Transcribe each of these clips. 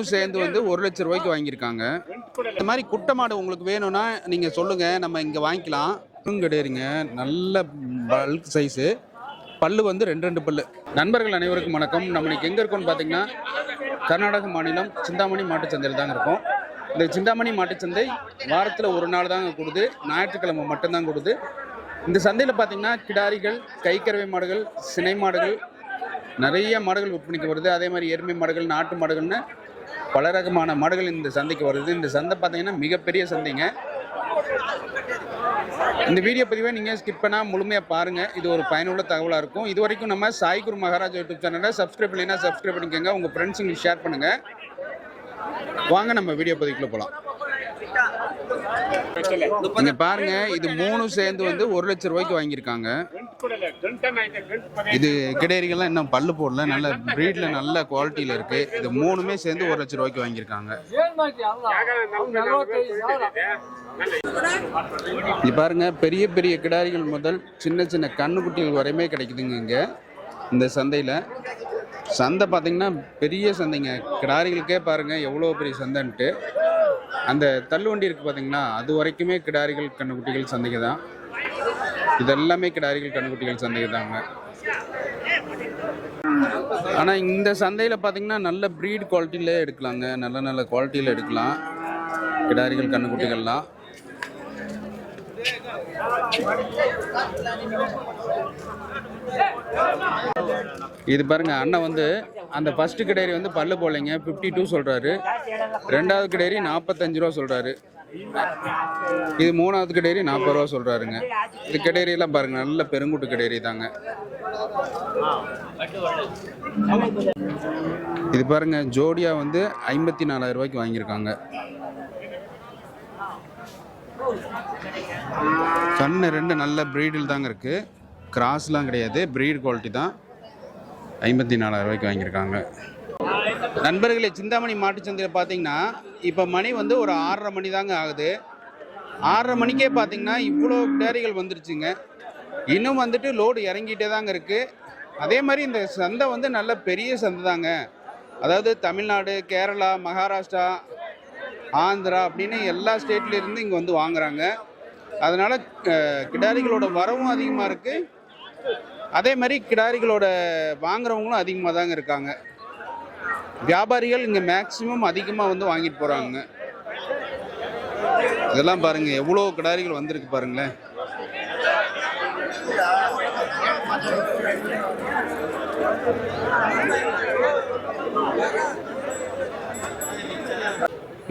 மூணும் சேர்ந்து வந்து ஒரு லட்ச ரூபாய்க்கு வாங்கியிருக்காங்க. இந்த மாதிரி குட்டை மாடு உங்களுக்கு வேணும்னா நீங்கள் சொல்லுங்கள் நம்ம இங்கே வாங்கிக்கலாம். கிடையாதுங்க நல்ல பல்க் சைஸு பல்லு வந்து ரெண்டு ரெண்டு பல்லு. நண்பர்கள் அனைவருக்கும் வணக்கம். நம்ம இன்னைக்கு எங்கே இருக்கோம்னு பார்த்தீங்கன்னா கர்நாடக மாநிலம் சிந்தாமணி மாட்டுச்சந்தையில் தாங்க இருக்கும். இந்த சிந்தாமணி மாட்டுச்சந்தை வாரத்தில் ஒரு நாள் தாங்க கொடுது. ஞாயிற்றுக்கிழமை மட்டும்தான் கொடுது. இந்த சந்தையில் பார்த்தீங்கன்னா கிடாரிகள் கைக்கறவை மாடுகள் சினை மாடுகள் நிறைய மாடுகள் விற்பனைக்கு வருது. அதே மாதிரி எருமை மாடுகள் நாட்டு மாடுகள்னு பல ரகமான மாடுகள் இந்த சந்தைக்கு வருது. இந்த சந்தை பார்த்தீங்கன்னா மிகப்பெரிய சந்தைங்க. இந்த வீடியோ பதிவை நீங்கள் ஸ்கிப் பண்ணால் முழுமையாக பாருங்கள் இது ஒரு பயனுள்ள தகவலாக இருக்கும். இது வரைக்கும் நம்ம சாய்குரு மகாராஜ் யூடியூப் சேனலை சப்ஸ்கிரைப் பண்ணலைன்னா சப்ஸ்கிரைப் பண்ணிக்கோங்க. உங்கள் ஃப்ரெண்ட்ஸுங்களுக்கு ஷேர் பண்ணுங்கள் வாங்க நம்ம வீடியோ பதிவுக்குள்ளே போகலாம் இங்கே பாருங்கள் இது மூணும் சேர்ந்து வந்து ஒரு லட்ச ரூபாய்க்கு வாங்கியிருக்காங்க. இது கிடையறிகள்லாம் இன்னும் பல்லு போடல நல்ல ப்ரீட்ல நல்ல குவாலிட்டியில இருக்கு. இது மூணுமே சேர்ந்து ஒரு லட்ச ரூபாய்க்கு வாங்கியிருக்காங்க. இங்க பாருங்க பெரிய பெரிய கிடாரிகள் முதல் சின்ன சின்ன கண்ணுக்குட்டிகள் வரையுமே கிடைக்குதுங்க இங்க இந்த சந்தையில. சந்தை பார்த்தீங்கன்னா பெரிய சந்தைங்க. கிடாரிகளுக்கே பாருங்க எவ்வளோ பெரிய சந்தைன்ட்டு. அந்த தள்ளுவண்டி இருக்கு பார்த்தீங்களா அது வரைக்குமே கிடாரிகள் கண்ணுக்குட்டிகள் சந்தைக்கு தான். இதெல்லாமே கிடாரிகள் கண்ணுக்குட்டிகள் சந்தை தாங்க ஆனால் இந்த சந்தையில் பார்த்தீங்கன்னா நல்ல ப்ரீட் குவாலிட்டியில் எடுக்கலாங்க. நல்ல நல்ல குவாலிட்டியில் எடுக்கலாம். கிடாரிகள் கண்ணுக்குட்டிகள்லாம். இது பாருங்க அண்ணன் வந்து அந்த ஃபர்ஸ்ட் கிடேரி வந்து பல்லு போலைங்க ஃபிஃப்டி டூ சொல்கிறாரு ரெண்டாவது கிடேரி நாற்பத்தஞ்சு ரூபா சொல்கிறாரு இது மூணாவது கடையரி நாற்பது ரூபா சொல்றாருங்க. இது கிடேரி எல்லாம் பாருங்க நல்ல பெருங்குட்டு கடையரி தாங்க. இது பாருங்க ஜோடியா வந்து ஐம்பத்தி நாலாயிரம் ரூபாய்க்கு வாங்கியிருக்காங்க. கண்ணு ரெண்டு நல்ல ப்ரீடில் தாங்க இருக்கு. கிராஸ்லாம் கிடையாது ப்ரீட் குவாலிட்டி தான். ஐம்பத்தி நாலாயிரம் ரூபாய்க்கு வாங்கியிருக்காங்க. நண்பர்களே சிந்தாமணி மாட்டுச்சந்தையில் பார்த்தீங்கன்னா இப்போ மணி வந்து ஒரு ஆறரை மணி தாங்க ஆகுது. ஆறரை மணிக்கே பார்த்தீங்கன்னா இவ்வளோ டேரிகள் வந்துருச்சுங்க. இன்னும் வந்துட்டு லோடு இறங்கிட்டே தாங்க இருக்குது அதே மாதிரி இந்த சந்தை வந்து நல்ல பெரிய சந்தை தாங்க. அதாவது தமிழ்நாடு கேரளா மகாராஷ்டிரா ஆந்திரா அப்படின்னு எல்லா ஸ்டேட்லேருந்து இங்கே வந்து வாங்குறாங்க. அதனால் கிடாரிகளோட வரவும் அதிகமாக இருக்குது அதே மாதிரி கிடாரிகளோட வாங்குறவங்களும் அதிகமாக தாங்க இருக்காங்க. வியாபாரிகள் இங்கே மேக்சிமம் அதிகமாக வந்து வாங்கிட்டு போகிறாங்க இதெல்லாம் பாருங்க எவ்வளோ கிடாரிகள் வந்திருக்கு பாருங்களேன்.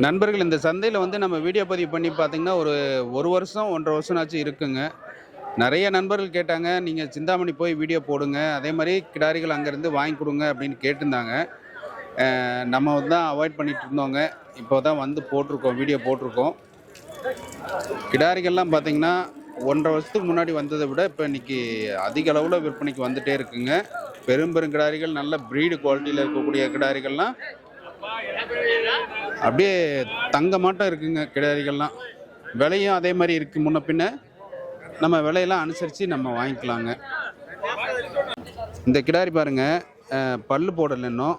நண்பர்கள் இந்த சந்தையில் வந்து நம்ம வீடியோ பதிவு பண்ணி பார்த்தீங்கன்னா ஒரு ஒரு வருஷம் ஒன்றரை வருஷம்னாச்சும் இருக்குங்க. நிறைய நண்பர்கள் கேட்டாங்க நீங்கள் சிந்தாமணி போய் வீடியோ போடுங்க அதே மாதிரி கிடாரிகள் அங்கேருந்து வாங்கி கொடுங்க அப்படின்னு கேட்டிருந்தாங்க. நம்ம தான் அவாய்ட் பண்ணிட்டு இருந்தோங்க இப்போ தான் வந்து போட்டிருக்கோம் வீடியோ போட்டிருக்கோம். கிடாரிகள்லாம் பார்த்தீங்கன்னா ஒன்றரை வருஷத்துக்கு முன்னாடி வந்ததை விட இப்போ இன்றைக்கி அதிக அளவில் விற்பனைக்கு வந்துட்டே இருக்குங்க. பெரும் பெரும் கிடாரிகள் நல்ல ப்ரீடு குவாலிட்டியில் இருக்கக்கூடிய கிடாரிகள்லாம் அப்படியே தங்க மாட்டம் இருக்குங்க கிடாரிகள்லாம். விலையும் அதே மாதிரி இருக்குது முன்ன பின்ன நம்ம விலையெல்லாம் அனுசரித்து நம்ம வாங்கிக்கலாங்க. இந்த கிடாரி பாருங்க பல் பல்லு இன்னும்.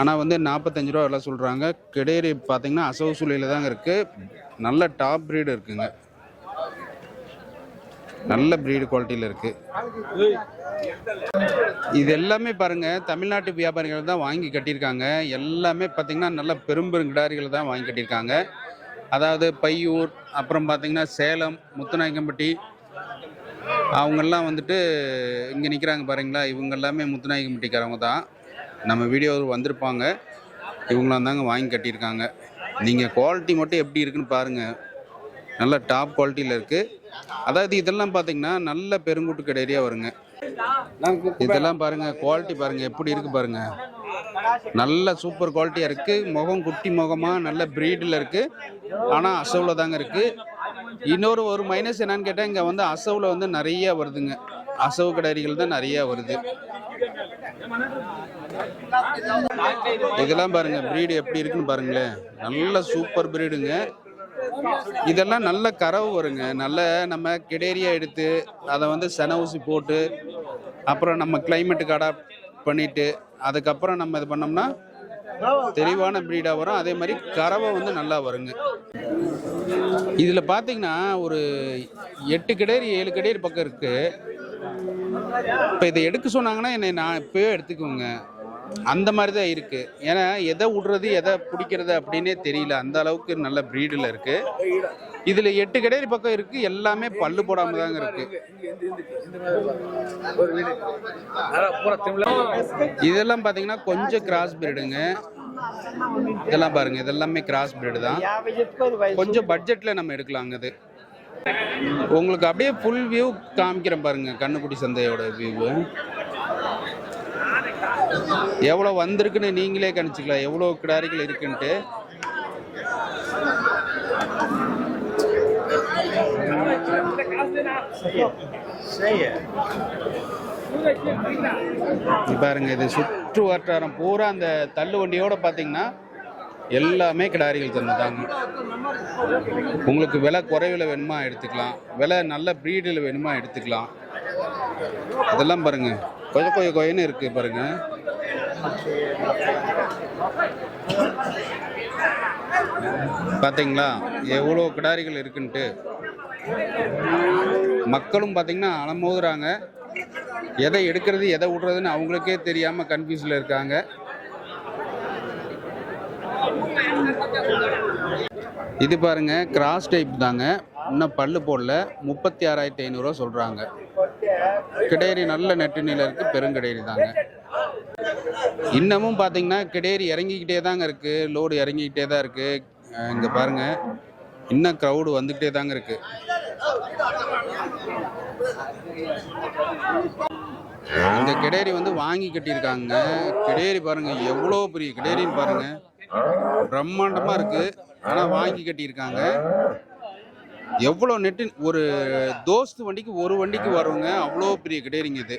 ஆனால் வந்து நாற்பத்தஞ்சு ரூபா விலை சொல்கிறாங்க கிடேரி பார்த்தீங்கன்னா அசவு சூழலில் தாங்க இருக்குது நல்ல டாப் ப்ரீடு இருக்குங்க. நல்ல ப்ரீடு குவாலிட்டியில் இருக்குது இது எல்லாமே பாருங்க தமிழ்நாட்டு வியாபாரிகள் தான் வாங்கி கட்டியிருக்காங்க. எல்லாமே பார்த்தீங்கன்னா நல்ல பெரும்பெருங்கிடாரிகள் தான் வாங்கி கட்டியிருக்காங்க. அதாவது பையூர் அப்புறம் பார்த்தீங்கன்னா சேலம் முத்துநாயக்கம்பட்டி அவங்கெல்லாம் வந்துட்டு இங்கே நிற்கிறாங்க பாருங்களா. இவங்க எல்லாமே முத்துநாயக்கம்பட்டிக்காரவங்க தான். நம்ம வீடியோ வந்திருப்பாங்க. இவங்களாம் தாங்க வாங்கி கட்டியிருக்காங்க. நீங்கள் குவாலிட்டி மட்டும் எப்படி இருக்குன்னு பாருங்கள் நல்ல டாப் குவாலிட்டியில் இருக்குது அதாவது இதெல்லாம் பார்த்தீங்கன்னா நல்ல பெருங்குட்டு கடையிறியா வருங்க. இதெல்லாம் பாருங்கள் குவாலிட்டி பாருங்கள் எப்படி இருக்குது பாருங்கள் நல்ல சூப்பர் குவாலிட்டியாக இருக்குது முகம் குட்டி முகமாக நல்ல பிரீடில் இருக்குது ஆனால் அசவில் தாங்க இருக்குது இன்னொரு ஒரு மைனஸ் என்னன்னு கேட்டால் இங்கே வந்து அசவில் வந்து நிறைய வருதுங்க. அசவு கடாரிகள் தான் நிறைய வருது. இதெல்லாம் பாருங்க பிரீடு எப்படி இருக்குன்னு பாருங்களேன். நல்ல சூப்பர் பிரீடுங்க இதெல்லாம் நல்ல கறவு வருங்க. நல்ல நம்ம கிடேரியா எடுத்து அதை வந்து சென ஊசி போட்டு அப்புறம் நம்ம கிளைமேட்டுக்கு அடாப்ட் பண்ணிட்டு அதுக்கப்புறம் நம்ம இது பண்ணோம்னா தெளிவான ப்ரீடாக வரும். அதே மாதிரி கறவை வந்து நல்லா வருங்க. இதில் பார்த்தீங்கன்னா ஒரு எட்டு கிடேரி ஏழு கிடேரி பக்கம் இருக்குது இப்போ இதை எடுக்க சொன்னாங்கன்னா என்னை நான் இப்போயே எடுத்துக்குவோங்க அந்த மாதிரி தான் இருக்குது ஏன்னா எதை விடுறது எதை பிடிக்கிறது அப்படின்னே தெரியல. அந்த அளவுக்கு நல்ல ப்ரீடில் இருக்குது இதில் எட்டு கடையில் பக்கம் இருக்குது எல்லாமே பல்லு போடாமல் தாங்க இருக்குது இதெல்லாம் பார்த்தீங்கன்னா கொஞ்சம் கிராஸ் பிரீடுங்க இதெல்லாம் பாருங்க. இதெல்லாமே கிராஸ் பிரீடு தான். கொஞ்சம் பட்ஜெட்டில் நம்ம எடுக்கலாங்க இது. உங்களுக்கு அப்படியே ஃபுல் வியூ காமிக்கிறேன் பாருங்க கண்ணுக்குடி சந்தையோட வியூவு எவ்வளோ வந்திருக்குன்னு நீங்களே கணிச்சிக்கலாம். எவ்வளோ கிடாரிகள் இருக்குன்ட்டு. பாருங்க இது சுற்று வட்டாரம். பூரா அந்த தள்ளு வண்டியோட பார்த்தீங்கன்னா எல்லாமே கிடாரிகள் தந்துட்டாங்க உங்களுக்கு விலை குறைவில் வேணுமா எடுத்துக்கலாம். விலை நல்ல ப்ரீடில் வேணுமா எடுத்துக்கலாம். அதெல்லாம் பாருங்க. கொய கொய கொயன்னு இருக்கு பாருங்க. பார்த்தீங்களா எவ்வளோ கிடாரிகள் இருக்குன்ட்டு. மக்களும் பார்த்தீங்கன்னா அலமோதுறாங்க எதை எடுக்கிறது எதை விடுறதுன்னு அவங்களுக்கே தெரியாமல் கன்ஃபியூஸில் இருக்காங்க. இது பாருங்க கிராஸ் டைப் தாங்க. இன்னும் பல்லு போடல. முப்பத்தி ஆறாயிரத்தி ஐநூறுரூவா சொல்கிறாங்க கிடேரி நல்ல நெட்டு நிலை இருக்குது பெருங்கிடேரி தாங்க. இன்னமும் பார்த்தீங்கன்னா கிடேரி இறங்கிக்கிட்டே தாங்க இருக்குது லோடு இறங்கிக்கிட்டே தான் இருக்குது இங்கே பாருங்க. இன்னும் க்ரௌடு வந்துக்கிட்டே தாங்க இருக்குது இந்த கிடேரி வந்து வாங்கி கட்டியிருக்காங்க. கிடேரி பாருங்கள் எவ்வளோ பெரிய கிடேரின்னு பாருங்கள் பிரம்மாண்டமாக இருக்குது ஆனால் வாங்கி கட்டியிருக்காங்க. எவ்வளோ நெட்டு ஒரு தோஸ்து வண்டிக்கு ஒரு வண்டிக்கு வருவங்க அவ்வளோ பெரிய கிடேரிங்க இது.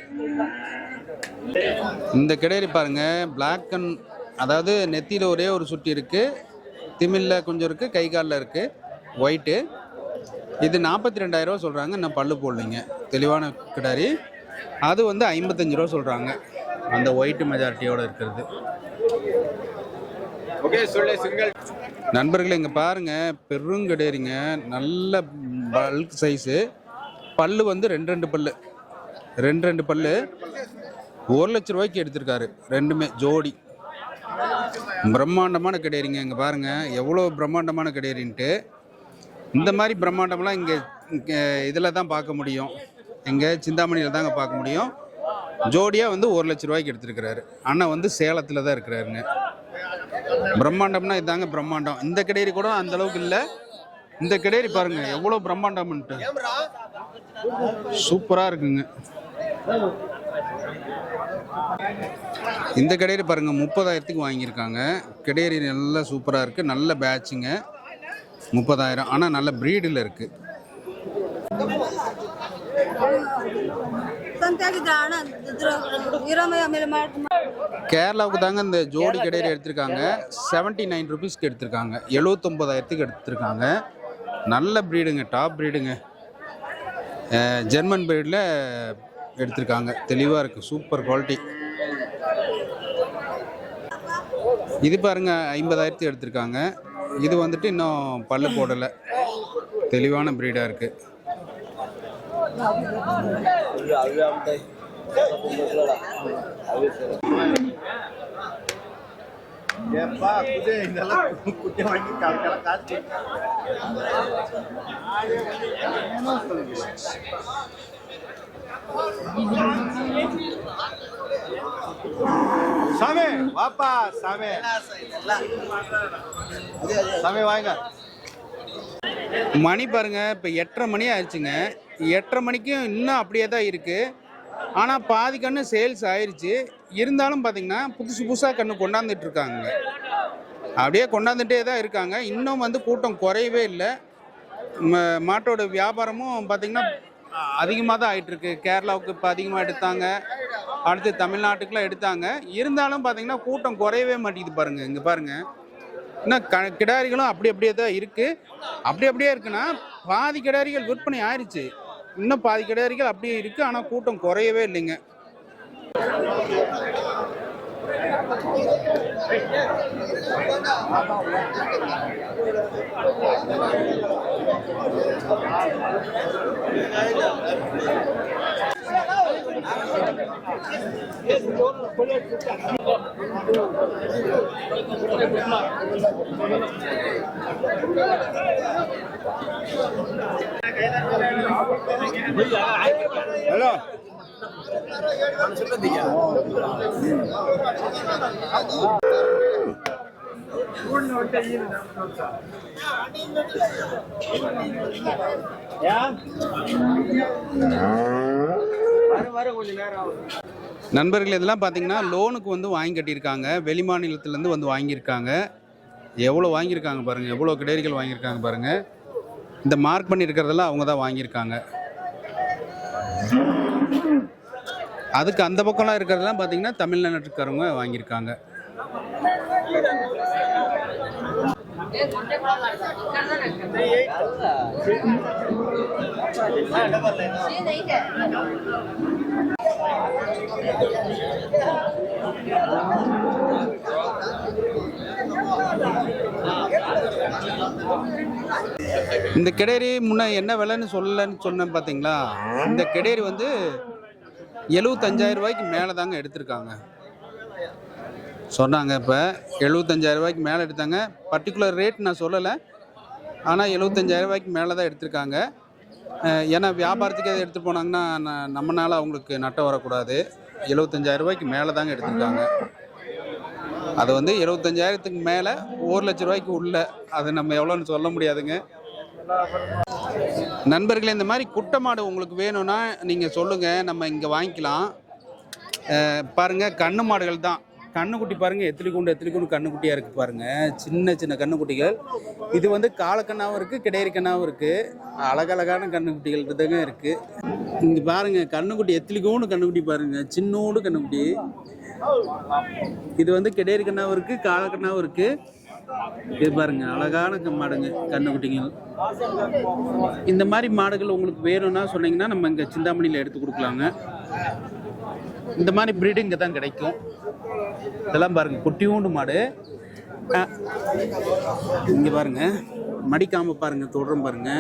இந்த கிடேரி பாருங்க பிளாக் அண்ட் அதாவது நெத்தியில் ஒரே ஒரு சுட்டி இருக்குது திமில்ல கொஞ்சம் இருக்குது கை காலில் இருக்குது ஒயிட்டு இது நாற்பத்தி ரெண்டாயிரரூவா சொல்கிறாங்க இன்னும் பல்லு போடலைங்க. தெளிவான கிடாரி. அது வந்து ஐம்பத்தஞ்சு ரூபா சொல்கிறாங்க அந்த ஒயிட் மெஜாரிட்டியோட இருக்கிறது. நண்பர்களே இங்கே பாருங்கள் பெருங்கடேரிங்க. நல்ல பல்க் சைஸு பல்லு வந்து ரெண்டு ரெண்டு பல்லு. ரெண்டு ரெண்டு பல்லு. ஒரு லட்ச ரூபாய்க்கு எடுத்திருக்காரு. ரெண்டுமே ஜோடி. பிரம்மாண்டமான கடையறிங்க இங்கே பாருங்கள் எவ்வளோ பிரம்மாண்டமான கடையறின்ட்டு. இந்த மாதிரி பிரம்மாண்டம்லாம் இங்கே இங்கே இதில் தான் பார்க்க முடியும். இங்கே சிந்தாமணியில் தாங்க பார்க்க முடியும். ஜோடியாக வந்து ஒரு லட்ச ரூபாய்க்கு எடுத்திருக்கிறாரு. அண்ணன் வந்து சேலத்தில் தான் இருக்கிறாருங்க. பிரம்மாண்டம்னா இதாங்க பிரம்மாண்டம் இந்த கிடையரி கூட அந்த அளவுக்கு இல்லை இந்த கிடையரி பாருங்க எவ்வளோ பிரம்மாண்டம்ன்ட்டு சூப்பராக இருக்குங்க இந்த கிடையரி பாருங்க முப்பதாயிரத்துக்கு வாங்கியிருக்காங்க கிடையரி நல்லா சூப்பராக இருக்குது நல்ல பேட்சுங்க முப்பதாயிரம் ஆனால் நல்ல ப்ரீடில் இருக்குது ಸಂತ್ಯಾಗಿ ದಾಣ ಇರಮಯ ಆಮೇಲೆ ಮಾಡಿ கேரளாவுக்கு தாங்க இந்த ஜோடி கிடையாது எடுத்திருக்காங்க. செவன்ட்டி நைன் ருபீஸ்க்கு எடுத்திருக்காங்க. எழுவத்தொம்பதாயிரத்துக்கு எடுத்திருக்காங்க. நல்ல ப்ரீடுங்க டாப் ப்ரீடுங்க ஜெர்மன் ப்ரீடில் எடுத்திருக்காங்க. தெளிவாக இருக்குது சூப்பர் குவாலிட்டி இது பாருங்க ஐம்பதாயிரத்துக்கு எடுத்திருக்காங்க. இது வந்துட்டு இன்னும் பல்லு போடலை. தெளிவான ப்ரீடாக இருக்குது ஏப்பா குதே இதெல்லாம் குட்டை வாங்கி கலக்கெல்லாம் காய்ச்சி சாமி வாப்பா சாமி. சாமி வாங்க. மணி பாருங்க இப்போ எட்டரை மணி ஆயிடுச்சுங்க. எட்டரை மணிக்கும் இன்னும் அப்படியே தான் இருக்கு. ஆனால் பாதி கன்று சேல்ஸ் ஆயிருச்சு. இருந்தாலும் பார்த்தீங்கன்னா புதுசு புதுசாக கன்று கொண்டாந்துட்டு இருக்காங்க. அப்படியே கொண்டாந்துட்டே தான் இருக்காங்க. இன்னும் வந்து கூட்டம் குறையவே இல்லை. ம- மாட்டோட வியாபாரமும் பார்த்தீங்கன்னா அதிகமாக தான் ஆயிட்டு இருக்கு. கேரளாவுக்கு இப்போ அதிகமாக எடுத்தாங்க. அடுத்து தமிழ்நாட்டுக்குலாம் எடுத்தாங்க. இருந்தாலும் பார்த்தீங்கன்னா கூட்டம் குறையவே மாட்டேங்குது பாருங்க. இங்கே பாருங்க. இன்னும் க கிடாரிகளும் அப்படி அப்படியே தான் இருக்குது அப்படி அப்படியே இருக்குன்னா பாதி கிடாரிகள் விற்பனை ஆயிடுச்சு இன்னும் பாதி கிடாரிகள் அப்படியே இருக்கு ஆனால் கூட்டம் குறையவே இல்லைங்க. హలో வர வர கொஞ்ச நேரம் ஆகும். நண்பர்கள் இதெல்லாம் பார்த்தீங்கன்னா லோனுக்கு வந்து வாங்கி கட்டியிருக்காங்க. வெளி மாநிலத்திலேருந்து வந்து வாங்கியிருக்காங்க. எவ்வளோ வாங்கியிருக்காங்க பாருங்கள் எவ்வளோ கிடேரிகள் வாங்கியிருக்காங்க பாருங்கள் இந்த மார்க் பண்ணியிருக்கிறதெல்லாம் அவங்க தான் வாங்கியிருக்காங்க. அதுக்கு அந்த பக்கம்லாம் இருக்கிறதெல்லாம் பார்த்தீங்கன்னா தமிழ்நாட்டுக்காரவங்க வாங்கியிருக்காங்க. இந்த கிடேரி முன்ன என்ன விலைன்னு சொல்லலன்னு சொன்னேன் பார்த்தீங்களா இந்த கிடேரி வந்து எழுபத்தஞ்சாயிரம் ரூபாய்க்கு மேலே தாங்க எடுத்திருக்காங்க. சொன்னாங்க இப்போ எழுபத்தஞ்சாயிரம் ரூபாய்க்கு மேலே எடுத்தாங்க. பர்டிகுலர் ரேட் நான் சொல்லலை. ஆனால் எழுபத்தஞ்சாயிரம் ரூபாய்க்கு மேலே தான் எடுத்திருக்காங்க. ஏன்னா வியாபாரத்துக்கு எதை எடுத்துகிட்டு போனாங்கன்னா நம்மனால அவங்களுக்கு நட்டம் வரக்கூடாது. எழுபத்தஞ்சாயிரம் ரூபாய்க்கு மேலே தாங்க எடுத்துருக்காங்க. அது வந்து எழுபத்தஞ்சாயிரத்துக்கு மேலே ஒரு லட்ச ரூபாய்க்கு உள்ள அது நம்ம எவ்வளோன்னு சொல்ல முடியாதுங்க. நண்பர்களே இந்த மாதிரி குட்டை மாடு உங்களுக்கு வேணும்னா நீங்கள் சொல்லுங்கள் நம்ம இங்கே வாங்கிக்கலாம். பாருங்கள் பாருங்க கண்ணு மாடுகள் தான். கண்ணுக்குட்டி பாருங்கள் எத்திரி குண்டு எத்திரி குண்டு கண்ணுக்குட்டியாக இருக்குது பாருங்கள் சின்ன சின்ன கண்ணுக்குட்டிகள். இது வந்து காலக்கண்ணாவும் இருக்குது கிடேரி கண்ணாவும் இருக்குது அழகழகான கண்ணுக்குட்டிகள் இதுதாங்க இருக்குது இங்கே பாருங்கள் கண்ணுக்குட்டி எத்திலிக்கோண்டு கண்ணுக்குட்டி பாருங்கள் சின்னோடு கண்ணுக்குட்டி. இது வந்து கிடேரி கண்ணாவும் இருக்குது காலக்கண்ணாவும் இருக்குது இது பாருங்க அழகான மாடுங்க கண்ணுக்குட்டிகள். இந்த மாதிரி மாடுகள் உங்களுக்கு வேணும்னா சொன்னீங்கன்னா நம்ம இங்கே சிந்தாமணியில் எடுத்து கொடுக்கலாங்க. இந்த மாதிரி ப்ரீடு இங்கே தான் கிடைக்கும். இதெல்லாம் பாருங்க குட்டியூண்டு மாடு. இங்கே இங்க பாருங்க மடிக்காம பாருங்க தொடரும் பாருங்க.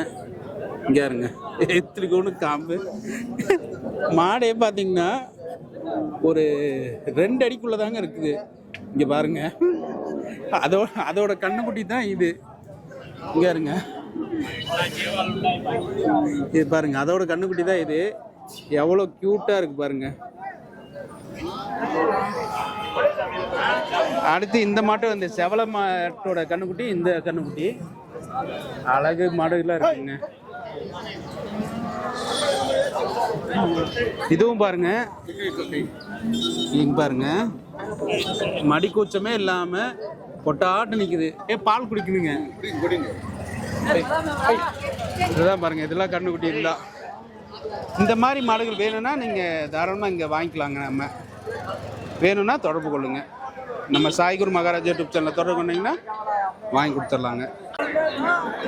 இங்க பாருங்க எத்திரிக்கோன்னு காம்பு. மாடே பார்த்தீங்கன்னா ஒரு ரெண்டு அடிக்குள்ளே தாங்க இருக்குது. இங்க பாருங்க அதோட அதோட கண்ணுக்குட்டி தான் இது. இங்க இருங்க இது பாருங்க அதோட கண்ணுக்குட்டி தான் இது. எவ்வளோ க்யூட்டாக இருக்கு பாருங்க. அடுத்து இந்த மாட்டு வந்து செவல மாட்டோட கண்ணுக்குட்டி இந்த கண்ணுக்குட்டி. அழகு மாடுகளாக இருக்குங்க. இதுவும் பாருங்க. இங்க பாருங்க. மடி கூச்சமே இல்லாம பொட்டாட்டு நிக்குது. ஏ பால் குடிக்குதுங்க இதுதான் பாருங்க இதெல்லாம் கண்ணுக்குட்டி இருந்தா இந்த மாதிரி மாடுகள் வேணும்னா நீங்கள் தாராளமாக இங்கே வாங்கிக்கலாங்க நம்ம. வேணும்னா தொடர்பு கொள்ளுங்க. நம்ம சாய்குரு மகாராஜ் யூடியூப் சேனலில் தொடர்பு கொண்டீங்கன்னா வாங்கி கொடுத்துர்லாங்க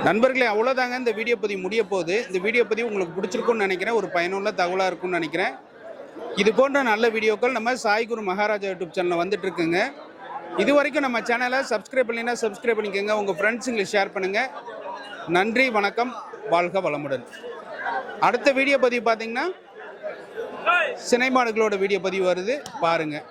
நண்பர்களே அவ்வளோதாங்க இந்த வீடியோ பதிவு முடிய போகுது. இந்த வீடியோ பதிவு உங்களுக்கு பிடிச்சிருக்குன்னு நினைக்கிறேன். ஒரு பயனுள்ள தகவலாக இருக்கும்னு நினைக்கிறேன். இது போன்ற நல்ல வீடியோக்கள் நம்ம சாய்குரு மகாராஜா யூடியூப் சேனலில் வந்துட்டு இருக்குங்க. இது வரைக்கும் நம்ம சேனலை சப்ஸ்கிரைப் பண்ணலைன்னா சப்ஸ்கிரைப் பண்ணிக்கோங்க. உங்கள் ஃப்ரெண்ட்ஸுங்களுக்கு ஷேர் பண்ணுங்கள் நன்றி வணக்கம். வாழ்க வளமுடன். அடுத்த வீடியோ பதிவு பார்த்தீங்கன்னா சினை மாடுகளோட வீடியோ பதிவு வருது. பாருங்கள்